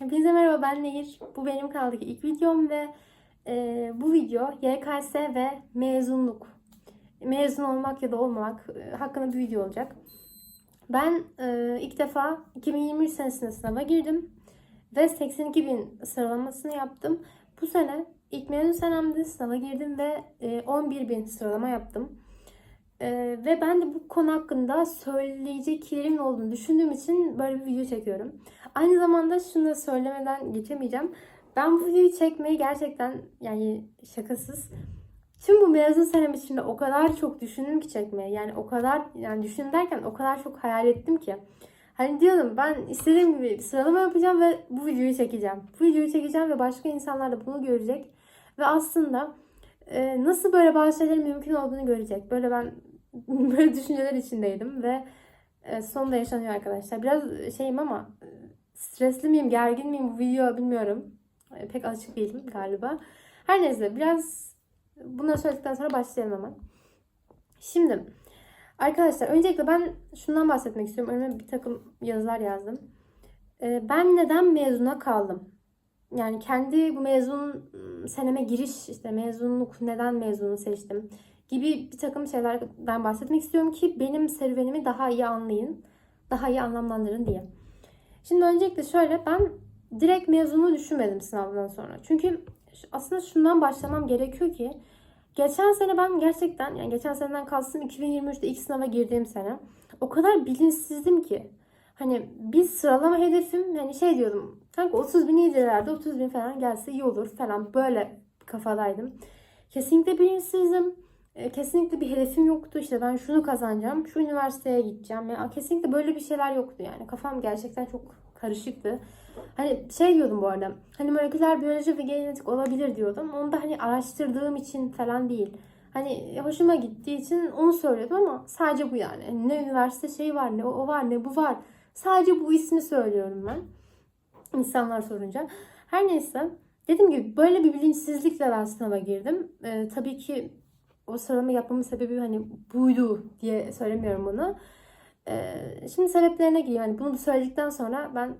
Hepinize merhaba ben Nehir. Bu benim kanaldaki ilk videom ve e, bu video YKS ve mezunluk. Mezun olmak ya da olmamak e, hakkında bir video olacak. Ben e, ilk defa 2023 senesinde sınava girdim ve 82 bin sıralamasını yaptım. Bu sene ilk mezun senemde sınava girdim ve e, 11 bin sıralama yaptım. E, ve ben de bu konu hakkında söyleyeceklerimin olduğunu düşündüğüm için böyle bir video çekiyorum. Aynı zamanda şunu da söylemeden geçemeyeceğim. Ben bu videoyu çekmeyi gerçekten yani şakasız tüm bu mezun senem içinde o kadar çok düşündüm ki çekmeye. Yani o kadar yani düşündüm derken o kadar çok hayal ettim ki. Hani diyorum ben istediğim gibi sıralama yapacağım ve bu videoyu çekeceğim. Bu videoyu çekeceğim ve başka insanlar da bunu görecek. Ve aslında e, nasıl böyle bazı şeylerin mümkün olduğunu görecek. Böyle ben böyle düşünceler içindeydim ve e, sonunda yaşanıyor arkadaşlar. Biraz şeyim ama e, stresli miyim, gergin miyim bu video bilmiyorum. E, pek alışık değilim galiba. Her neyse biraz bunları söyledikten sonra başlayalım hemen. Şimdi arkadaşlar öncelikle ben şundan bahsetmek istiyorum. Önüme bir takım yazılar yazdım. Ben neden mezuna kaldım? Yani kendi bu mezun seneme giriş işte mezunluk neden mezunu seçtim gibi bir takım şeylerden bahsetmek istiyorum ki benim serüvenimi daha iyi anlayın, daha iyi anlamlandırın diye. Şimdi öncelikle şöyle ben direkt mezunu düşünmedim sınavdan sonra. Çünkü aslında şundan başlamam gerekiyor ki geçen sene ben gerçekten yani geçen seneden kalsın 2023'te ilk sınava girdiğim sene o kadar bilinçsizdim ki hani bir sıralama hedefim yani şey diyordum kanka 30 bin iyidir herhalde 30 bin falan gelse iyi olur falan böyle kafadaydım. Kesinlikle bilinçsizdim. E, kesinlikle bir hedefim yoktu. İşte ben şunu kazanacağım, şu üniversiteye gideceğim. Ya kesinlikle böyle bir şeyler yoktu yani. Kafam gerçekten çok karışıktı. Hani şey diyordum bu arada. Hani moleküler biyoloji ve genetik olabilir diyordum. Onu da hani araştırdığım için falan değil. Hani hoşuma gittiği için onu söylüyordum ama sadece bu yani. Hani ne üniversite şeyi var, ne o var, ne bu var. Sadece bu ismi söylüyorum ben. İnsanlar sorunca. Her neyse. Dediğim gibi böyle bir bilinçsizlikle ben sınava girdim. Ee, tabii ki o sıralama yapmamın sebebi hani buydu diye söylemiyorum bunu. Ee, şimdi sebeplerine gireyim. Yani bunu söyledikten sonra ben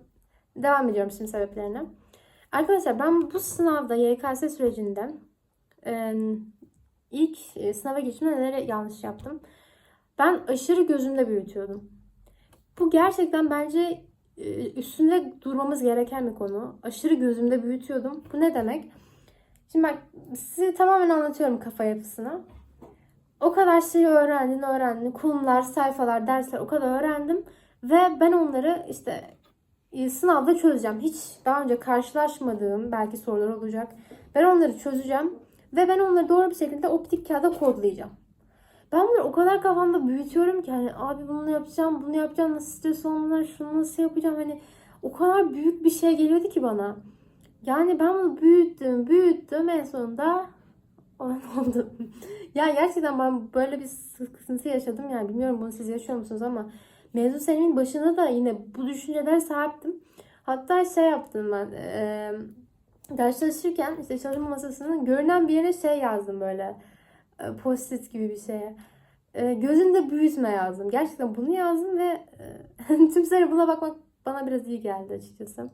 devam ediyorum şimdi sebeplerine. Arkadaşlar ben bu sınavda YKS sürecinde e, ilk e, sınava geçimde neler yanlış yaptım? Ben aşırı gözümde büyütüyordum. Bu gerçekten bence e, üstünde durmamız gereken bir konu. Aşırı gözümde büyütüyordum. Bu ne demek? Şimdi bak size tamamen anlatıyorum kafa yapısını. O kadar şeyi öğrendin, öğrendin. Konular, sayfalar, dersler o kadar öğrendim. Ve ben onları işte e, sınavda çözeceğim. Hiç daha önce karşılaşmadığım belki sorular olacak. Ben onları çözeceğim. Ve ben onları doğru bir şekilde optik kağıda kodlayacağım. Ben bunları o kadar kafamda büyütüyorum ki hani abi bunu yapacağım, bunu yapacağım, nasıl istiyorsan bunlar, şunu nasıl yapacağım hani o kadar büyük bir şey geliyordu ki bana. Yani ben bunu büyüttüm, büyüttüm en sonunda olan oldu. ya gerçekten ben böyle bir sıkıntı yaşadım yani bilmiyorum bunu siz yaşıyor musunuz ama mezun senemin başında da yine bu düşünceler sahiptim. Hatta şey yaptım ben e, ders çalışırken işte çalışma masasının görünen bir yere şey yazdım böyle e, post-it gibi bir şeye. E, gözünde büyütme yazdım. Gerçekten bunu yazdım ve e, tüm sene buna bakmak bana biraz iyi geldi açıkçası.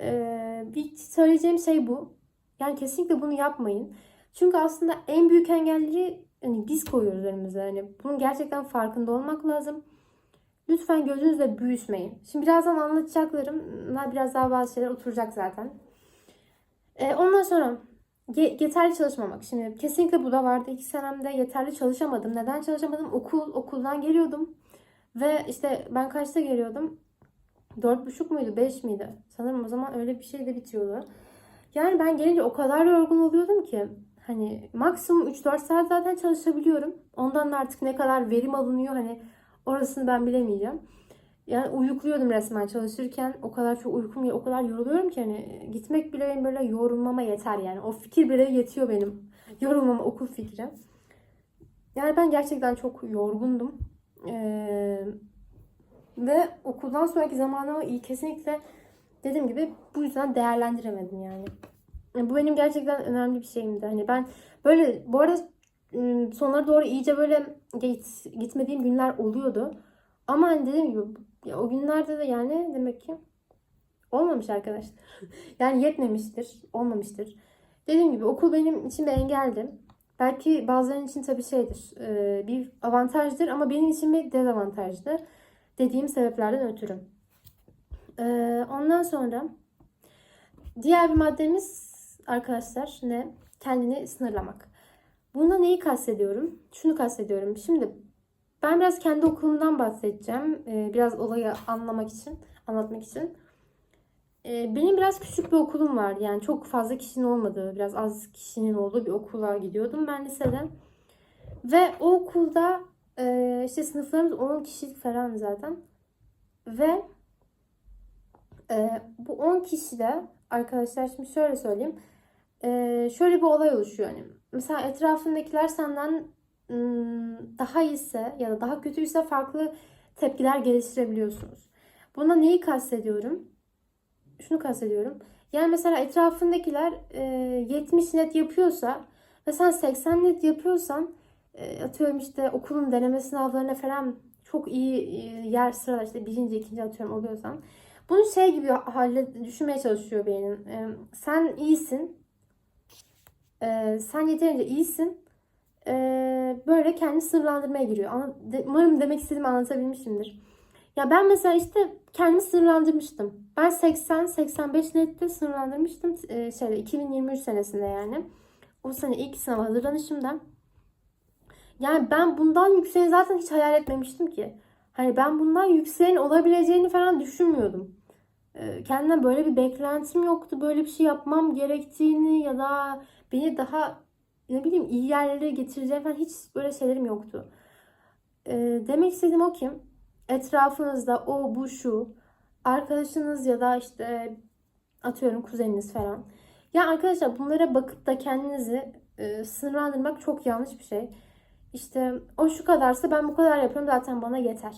E, bir söyleyeceğim şey bu. Yani kesinlikle bunu yapmayın. Çünkü aslında en büyük engelleri hani biz koyuyoruz önümüze. Hani bunun gerçekten farkında olmak lazım. Lütfen gözünüzle büyütmeyin. Şimdi birazdan anlatacaklarım. Biraz daha bazı şeyler oturacak zaten. Ee, ondan sonra yeterli çalışmamak. Şimdi kesinlikle bu da vardı. İki senemde yeterli çalışamadım. Neden çalışamadım? Okul, okuldan geliyordum. Ve işte ben kaçta geliyordum? Dört buçuk muydu? Beş miydi? Sanırım o zaman öyle bir şey de bitiyordu. Yani ben gelince o kadar yorgun oluyordum ki. Hani maksimum 3-4 saat zaten çalışabiliyorum. Ondan da artık ne kadar verim alınıyor hani orasını ben bilemeyeceğim. Yani uyukluyordum resmen çalışırken. O kadar çok uykum o kadar yoruluyorum ki hani gitmek bile benim böyle yorulmama yeter yani. O fikir bile yetiyor benim. Yorulmama okul fikri. Yani ben gerçekten çok yorgundum. Ee, ve okuldan sonraki zamanımı iyi kesinlikle dediğim gibi bu yüzden değerlendiremedim yani. Bu benim gerçekten önemli bir şeyimdi. Hani ben böyle bu arada sonlara doğru iyice böyle git, gitmediğim günler oluyordu. Ama hani dediğim gibi ya o günlerde de yani demek ki Olmamış arkadaşlar. yani yetmemiştir. Olmamıştır. Dediğim gibi okul benim için bir engeldi. Belki bazılarının için tabii şeydir. e, bir avantajdır ama benim için bir dezavantajdı. Dediğim sebeplerden ötürü. E, ondan sonra diğer bir maddemiz arkadaşlar ne? Kendini sınırlamak. Bunda neyi kastediyorum? Şunu kastediyorum. Şimdi ben biraz kendi okulumdan bahsedeceğim. e, biraz olayı anlamak için, anlatmak için. Ee, Benim biraz küçük bir okulum vardı. Yani çok fazla kişinin olmadığı, biraz az kişinin olduğu bir okula gidiyordum ben lisede. Ve o okulda e, işte sınıflarımız 10 kişilik falan zaten. Ve e, bu 10 kişide arkadaşlar şimdi şöyle söyleyeyim. Şöyle bir olay oluşuyor. Yani mesela etrafındakiler senden daha iyiyse ya da daha kötüyse farklı tepkiler geliştirebiliyorsunuz. Buna neyi kastediyorum? şunu kastediyorum. Yani mesela etrafındakiler e, 70 net yapıyorsa ve sen 80 net yapıyorsan atıyorum işte okulun deneme sınavlarına falan çok iyi yer sıralar işte birinci, ikinci atıyorum oluyorsan bunu şey gibi halle düşünmeye çalışıyor beynin. Sen iyisin. E, sen yeterince iyisin. E, böyle kendini sınırlandırmaya giriyor. De- Umarım demek istediğimi anlatabilmişimdir. Ya ben mesela işte kendimi sınırlandırmıştım. Ben 80-85 nette sınırlandırmıştım. Ee, şeyde 2023 senesinde yani. O sene ilk sınava hazırlanışımda. Yani ben bundan yükseğini zaten hiç hayal etmemiştim ki. Hani ben bundan yükseğin olabileceğini falan düşünmüyordum. Ee, kendimden böyle bir beklentim yoktu. Böyle bir şey yapmam gerektiğini ya da beni daha ne bileyim iyi yerlere getireceğim falan hiç böyle şeylerim yoktu. Ee, demek istediğim o ki etrafınızda o bu şu arkadaşınız ya da işte atıyorum kuzeniniz falan. Ya arkadaşlar bunlara bakıp da kendinizi e, sınırlandırmak çok yanlış bir şey. İşte o şu kadarsa ben bu kadar yapıyorum zaten bana yeter.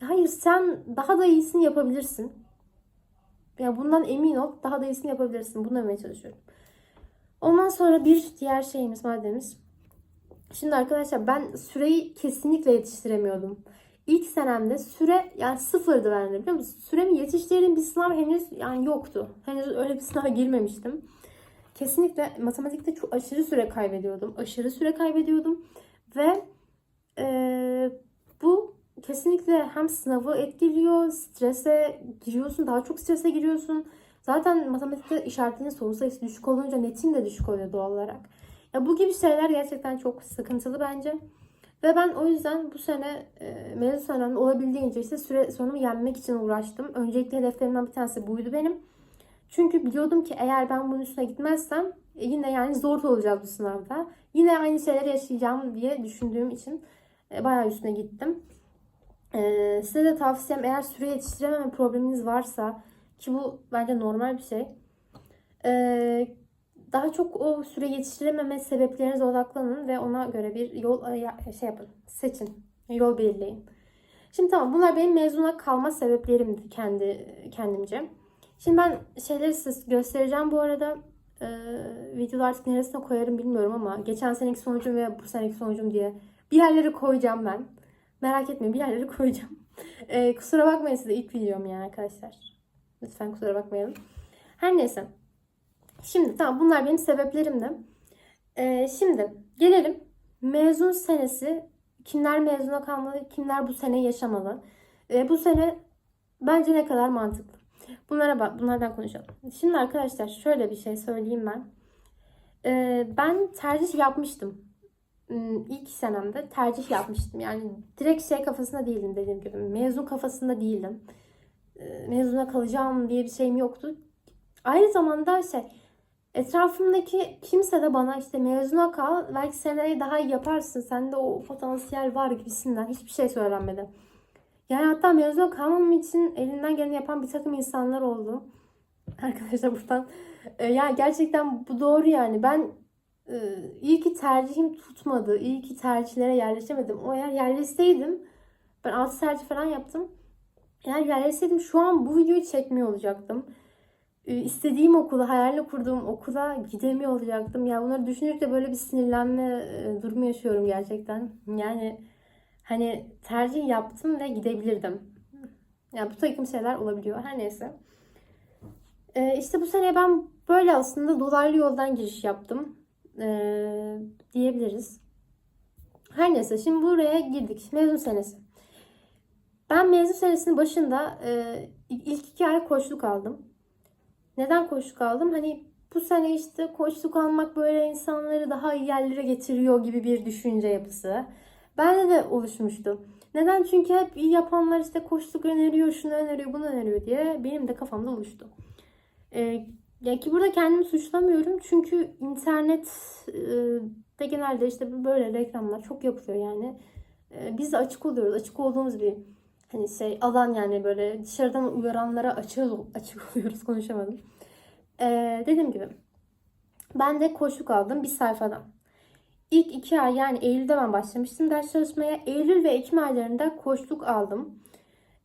Hayır sen daha da iyisini yapabilirsin. Ya bundan emin ol daha da iyisini yapabilirsin. Bunu demeye çalışıyorum. Ondan sonra bir diğer şeyimiz maddemiz. Şimdi arkadaşlar ben süreyi kesinlikle yetiştiremiyordum. İlk senemde süre yani sıfırdı bende biliyor musun? Süremi yetiştirdiğim bir sınav henüz yani yoktu. Henüz öyle bir sınava girmemiştim. Kesinlikle matematikte çok aşırı süre kaybediyordum. Aşırı süre kaybediyordum. Ve eee, bu kesinlikle hem sınavı etkiliyor, strese giriyorsun, daha çok strese giriyorsun. Zaten matematikte işaretlerin soru sayısı düşük olunca netin de düşük oluyor doğal olarak. Ya bu gibi şeyler gerçekten çok sıkıntılı bence. Ve ben o yüzden bu sene e, mezun senemde olabildiğince işte süre sonumu yenmek için uğraştım. Öncelikli hedeflerimden bir tanesi buydu benim. Çünkü biliyordum ki eğer ben bunun üstüne gitmezsem e, yine yani zor olacağız bu sınavda. Yine aynı şeyleri yaşayacağım diye düşündüğüm için e, bayağı üstüne gittim. E, size de tavsiyem eğer süre yetiştirememe probleminiz varsa ki bu bence normal bir şey. E, daha çok o süre yetiştirememe sebeplerinize odaklanın ve ona göre bir yol aya- şey yapın. Seçin. Yol belirleyin. Şimdi tamam bunlar benim mezuna kalma sebeplerimdi kendi kendimce. Şimdi ben şeyleri size göstereceğim bu arada. Ee, videoda artık neresine koyarım bilmiyorum ama geçen seneki sonucum ve bu seneki sonucum diye bir yerlere koyacağım ben. Merak etmeyin bir yerlere koyacağım. Ee, kusura bakmayın size ilk videom yani arkadaşlar. Lütfen kusura bakmayalım. Her neyse. Şimdi tamam bunlar benim sebeplerimdi. Ee, şimdi gelelim mezun senesi kimler mezuna kalmalı, kimler bu sene yaşamalı. Ee, bu sene bence ne kadar mantıklı. Bunlara bak, bunlardan konuşalım. Şimdi arkadaşlar şöyle bir şey söyleyeyim ben. Ee, ben tercih yapmıştım. Hmm, İlk senemde tercih yapmıştım. Yani direkt şey kafasında değildim dediğim gibi. Mezun kafasında değildim. Ee, Mezuna kalacağım diye bir şeyim yoktu. Aynı zamanda şey Etrafımdaki kimse de bana işte mezuna kal, belki seneye daha iyi yaparsın, sende o potansiyel var gibisinden hiçbir şey söylenmedi. Yani hatta mezuna kalmam için elinden geleni yapan bir takım insanlar oldu. Arkadaşlar buradan e, ya gerçekten bu doğru yani. Ben e, iyi ki tercihim tutmadı, iyi ki tercihlere yerleşemedim. O eğer yerleşseydim, ben altı tercih falan yaptım. Eğer yerleşseydim şu an bu videoyu çekmiyor olacaktım e, istediğim okula, hayalini kurduğum okula gidemiyor olacaktım. Ya bunları düşünürken böyle bir sinirlenme e, durumu yaşıyorum gerçekten. Yani hani tercih yaptım ve gidebilirdim. Ya bu takım şeyler olabiliyor. Her neyse. Ee, işte bu sene ben böyle aslında dolaylı yoldan giriş yaptım ee, diyebiliriz. Her neyse şimdi buraya girdik. Mezun senesi. Ben mezun senesinin başında e, ilk iki ay koçluk aldım. Neden koçluk aldım? Hani bu sene işte koçluk almak böyle insanları daha iyi yerlere getiriyor gibi bir düşünce yapısı. Bende de oluşmuştu. Neden? Çünkü hep iyi yapanlar işte koçluk öneriyor, şunu öneriyor, bunu öneriyor diye benim de kafamda oluştu. Ee, ya ki burada kendimi suçlamıyorum. Çünkü internet e, de genelde işte böyle reklamlar çok yapılıyor yani. Ee, biz de açık oluyoruz. Açık olduğumuz bir hani şey alan yani böyle dışarıdan uyaranlara açık, açık oluyoruz konuşamadım. Ee, dediğim gibi ben de koşuk aldım bir sayfadan. İlk iki ay yani Eylül'de ben başlamıştım ders çalışmaya. Eylül ve Ekim aylarında koçluk aldım.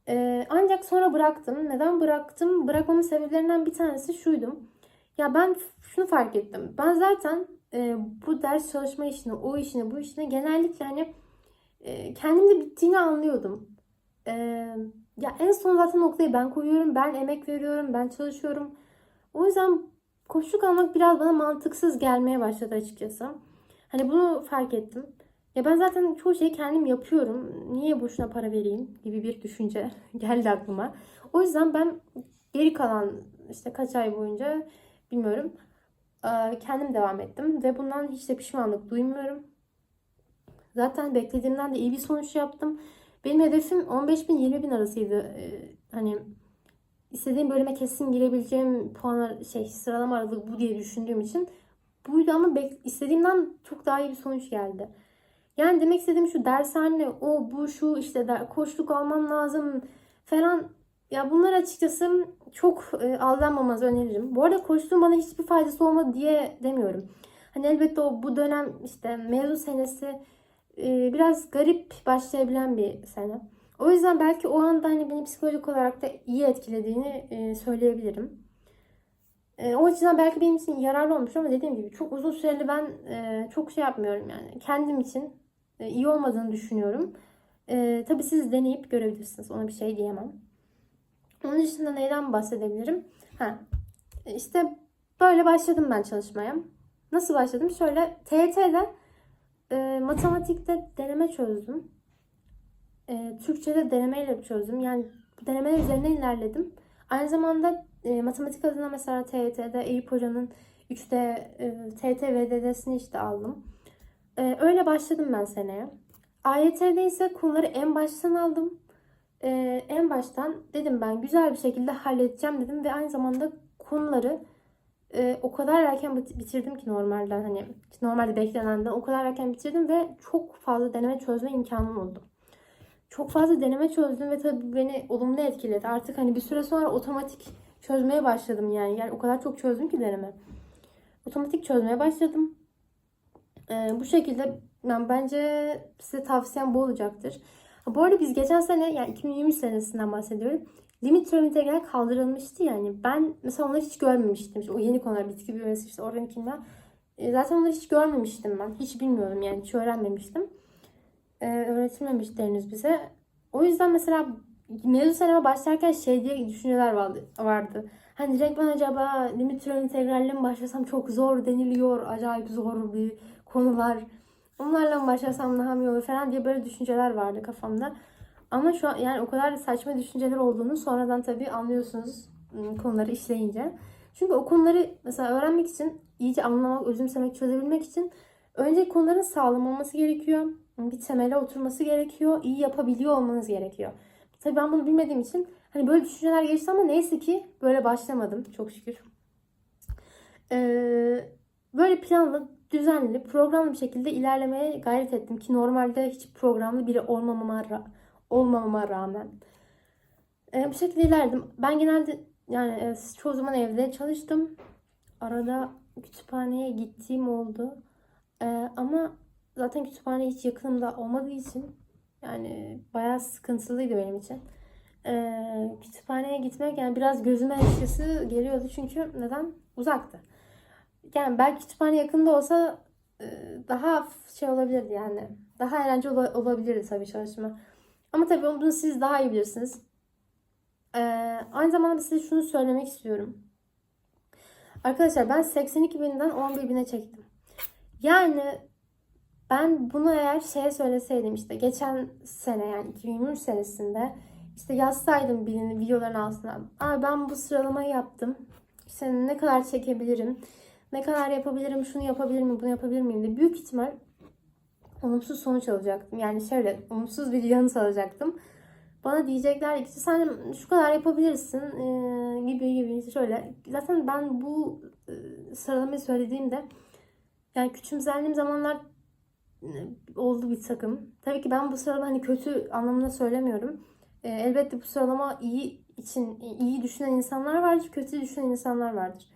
Ee, ancak sonra bıraktım. Neden bıraktım? Bırakmamın sebeplerinden bir tanesi şuydu. Ya ben şunu fark ettim. Ben zaten e, bu ders çalışma işini, o işini, bu işini genellikle hani e, kendimde bittiğini anlıyordum. E, ya en son zaten noktayı ben koyuyorum, ben emek veriyorum, ben çalışıyorum. O yüzden koşuk almak biraz bana mantıksız gelmeye başladı açıkçası. Hani bunu fark ettim. Ya ben zaten çoğu şeyi kendim yapıyorum. Niye boşuna para vereyim gibi bir düşünce geldi aklıma. O yüzden ben geri kalan işte kaç ay boyunca bilmiyorum kendim devam ettim. Ve bundan hiç de pişmanlık duymuyorum. Zaten beklediğimden de iyi bir sonuç yaptım. Benim hedefim 15 bin 20 bin arasıydı. Eee, Hani istediğim bölüme kesin girebileceğim puan şey sıralama aralığı bu diye düşündüğüm için buydu ama istediğimden çok daha iyi bir sonuç geldi. Yani demek istediğim şu dershane, o bu şu işte der, koçluk almam lazım falan. Ya bunlar açıkçası çok e, aldanmamanızı öneririm. Bu arada koçluğun bana hiçbir faydası olmadı diye demiyorum. Hani elbette o bu dönem işte mezun senesi e, biraz garip başlayabilen bir sene. O yüzden belki o anda hani beni psikolojik olarak da iyi etkilediğini e, söyleyebilirim. E, o açıdan belki benim için yararlı olmuş ama dediğim gibi çok uzun süreli ben çok şey yapmıyorum yani. Kendim için iyi olmadığını düşünüyorum. E, tabii siz deneyip görebilirsiniz. Ona bir şey diyemem. Onun dışında neyden bahsedebilirim? Ha, işte böyle başladım ben çalışmaya. Nasıl başladım? Şöyle TYT'de e, matematikte deneme çözdüm. E, Türkçe'de denemeyle çözdüm. Yani denemeler üzerinden ilerledim. Aynı zamanda e, matematik adına mesela TYT'de Eyüp Hoca'nın 3'te e, TYT VDD'sini işte aldım. E, öyle başladım ben seneye. AYT'de ise konuları en baştan aldım. E, en baştan dedim ben güzel bir şekilde halledeceğim dedim ve aynı zamanda konuları e, o kadar erken bit- bitirdim ki normalden hani normalde beklenenden o kadar erken bitirdim ve çok fazla deneme çözme imkanım oldu. Çok fazla deneme çözdüm ve tabii beni olumlu etkiledi. Artık hani bir süre sonra otomatik çözmeye başladım yani. Yani o kadar çok çözdüm ki deneme. Otomatik çözmeye başladım. Ee, bu şekilde ben bence size tavsiyem bu olacaktır. Bu arada biz geçen sene yani 2023 senesinden bahsediyorum. Limit türev integral kaldırılmıştı yani. Ben mesela onları hiç görmemiştim. İşte o yeni konular bitki biyolojisi işte organik. E, zaten onları hiç görmemiştim ben. Hiç bilmiyorum yani hiç öğrenmemiştim. E, öğretilmemişti henüz bize. O yüzden mesela mezun seneme başlarken şey diye düşünceler vardı. vardı. Hani direkt ben acaba limit türev integralle mi başlasam çok zor deniliyor. Acayip zor bir konular. Onlarla başlasam daha mı olur falan diye böyle düşünceler vardı kafamda. Ama şu an yani o kadar saçma düşünceler olduğunu sonradan tabii anlıyorsunuz ım, konuları işleyince. Çünkü o konuları mesela öğrenmek için, iyice anlamak, özümsemek, çözebilmek için önce konuların sağlam olması gerekiyor. Bir temele oturması gerekiyor. iyi yapabiliyor olmanız gerekiyor. Tabii ben bunu bilmediğim için hani böyle düşünceler geçti ama neyse ki böyle başlamadım çok şükür. Ee, böyle planlı, düzenli, programlı bir şekilde ilerlemeye gayret ettim ki normalde hiç programlı biri olmamama, ra- olmamama rağmen. Ee, bu şekilde ilerledim. Ben genelde yani e, çoğu zaman evde çalıştım. Arada kütüphaneye gittiğim oldu. Ee, ama zaten kütüphane hiç yakınımda olmadığı için yani bayağı sıkıntılıydı benim için. Ee, kütüphaneye gitmek yani biraz gözüme açıkçası geliyordu çünkü neden? Uzaktı. Yani belki kütüphane yakında olsa e, daha şey olabilirdi yani. Daha eğlenceli ola- olabilirdi tabii çalışma. Ama tabii bunu siz daha iyi bilirsiniz. Ee, aynı zamanda size şunu söylemek istiyorum. Arkadaşlar ben 82 binden 11 bine çektim. Yani ben bunu eğer şeye söyleseydim işte geçen sene yani 2023 senesinde işte yazsaydım birinin videoların altına. Abi ben bu sıralamayı yaptım. İşte ne kadar çekebilirim? Ne kadar yapabilirim? Şunu yapabilir miyim? Bunu yapabilir miyim? de büyük ihtimal olumsuz sonuç alacaktım. Yani şöyle olumsuz bir yanıt alacaktım. Bana diyecekler ki sen şu kadar yapabilirsin e, gibi gibi şöyle. Zaten ben bu e, sıralamayı söylediğimde yani küçümsendiğim zamanlar oldu bir takım. Tabii ki ben bu sıralama hani kötü anlamında söylemiyorum. E, elbette bu sıralama iyi için iyi düşünen insanlar vardır, kötü düşünen insanlar vardır.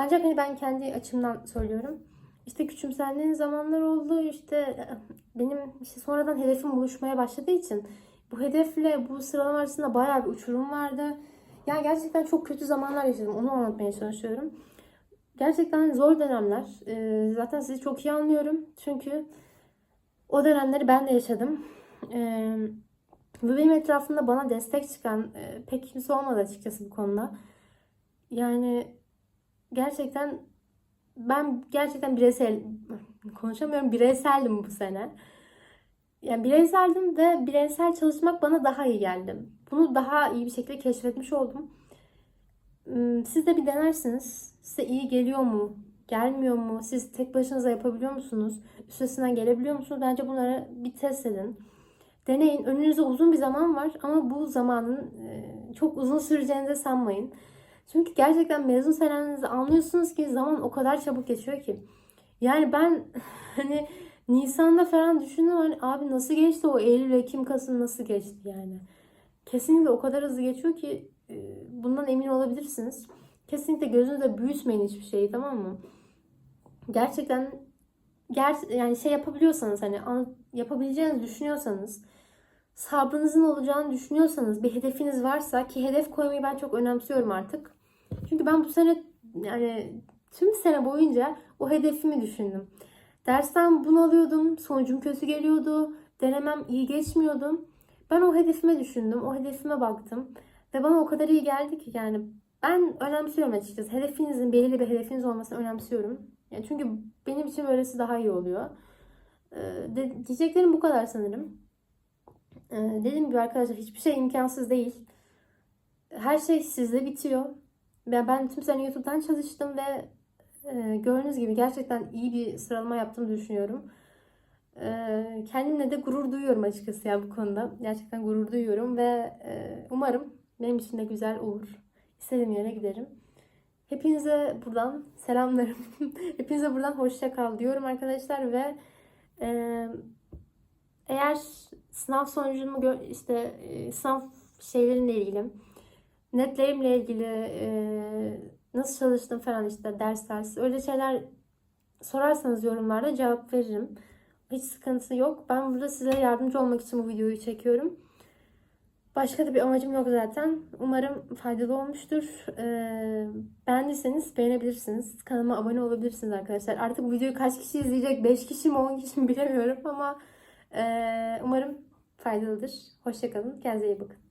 Ancak hani ben kendi açımdan söylüyorum. İşte küçümsendiğim zamanlar oldu. İşte benim işte sonradan hedefim buluşmaya başladığı için bu hedefle bu sıralama arasında bayağı bir uçurum vardı. Yani gerçekten çok kötü zamanlar yaşadım. Onu anlatmaya çalışıyorum. Gerçekten zor dönemler. Ee, zaten sizi çok iyi anlıyorum. Çünkü o dönemleri ben de yaşadım. Ee, ve benim etrafımda bana destek çıkan e, pek kimse olmadı açıkçası bu konuda. Yani gerçekten ben gerçekten bireysel konuşamıyorum bireyseldim bu sene. Yani bireyseldim ve bireysel çalışmak bana daha iyi geldi. Bunu daha iyi bir şekilde keşfetmiş oldum. Hmm, Siz de bir denersiniz. Size iyi geliyor mu? Gelmiyor mu? Siz tek başınıza yapabiliyor musunuz? Üstesinden gelebiliyor musunuz? Bence bunları bir test edin. Deneyin. Önünüzde uzun bir zaman var ama bu zamanın e, çok uzun süreceğini de sanmayın. Çünkü gerçekten mezun senenizde anlıyorsunuz ki zaman o kadar çabuk geçiyor ki. Yani ben hani Nisan'da falan düşündüm hani abi nasıl geçti o Eylül, Ekim, Kasım nasıl geçti yani. Kesinlikle o kadar hızlı geçiyor ki e, bundan emin olabilirsiniz. Kesinlikle gözünüzde büyütmeyin hiçbir şeyi tamam mı? Gerçekten ger yani şey yapabiliyorsanız hani an- yapabileceğinizi düşünüyorsanız sabrınızın olacağını düşünüyorsanız bir hedefiniz varsa ki hedef koymayı ben çok önemsiyorum artık. Çünkü ben bu sene yani tüm sene boyunca o hedefimi düşündüm. Dersten bunalıyordum, sonucum kötü geliyordu, denemem iyi geçmiyordu. Ben o hedefime düşündüm, o hedefime baktım ve bana o kadar iyi geldi ki yani ben önemsiyorum açıkçası. Hedefinizin, belirli bir hedefiniz olmasını önemsiyorum. Yani çünkü benim için böylesi daha iyi oluyor. Ee, de- diyeceklerim bu kadar sanırım. Ee, dediğim gibi arkadaşlar hiçbir şey imkansız değil. Her şey sizde bitiyor. Ben, ben tüm sene YouTube'dan çalıştım ve e, gördüğünüz gibi gerçekten iyi bir sıralama yaptığımı düşünüyorum. E, kendimle de gurur duyuyorum açıkçası ya bu konuda. Gerçekten gurur duyuyorum ve e, umarım benim için de güzel olur. İstediğim yere giderim. Hepinize buradan selamlarım. Hepinize buradan hoşça kal diyorum arkadaşlar ve e, eğer sınav sonucumu işte e, sınav şeylerimle ilgili netlerimle ilgili e, nasıl çalıştım falan işte ders ders öyle şeyler sorarsanız yorumlarda cevap veririm. Hiç sıkıntı yok. Ben burada size yardımcı olmak için bu videoyu çekiyorum. Başka da bir amacım yok zaten. Umarım faydalı olmuştur. Ee, beğendiyseniz beğenebilirsiniz. Kanalıma abone olabilirsiniz arkadaşlar. Artık bu videoyu kaç kişi izleyecek? 5 kişi mi 10 kişi mi bilemiyorum ama e, umarım faydalıdır. Hoşçakalın. Kendinize iyi bakın.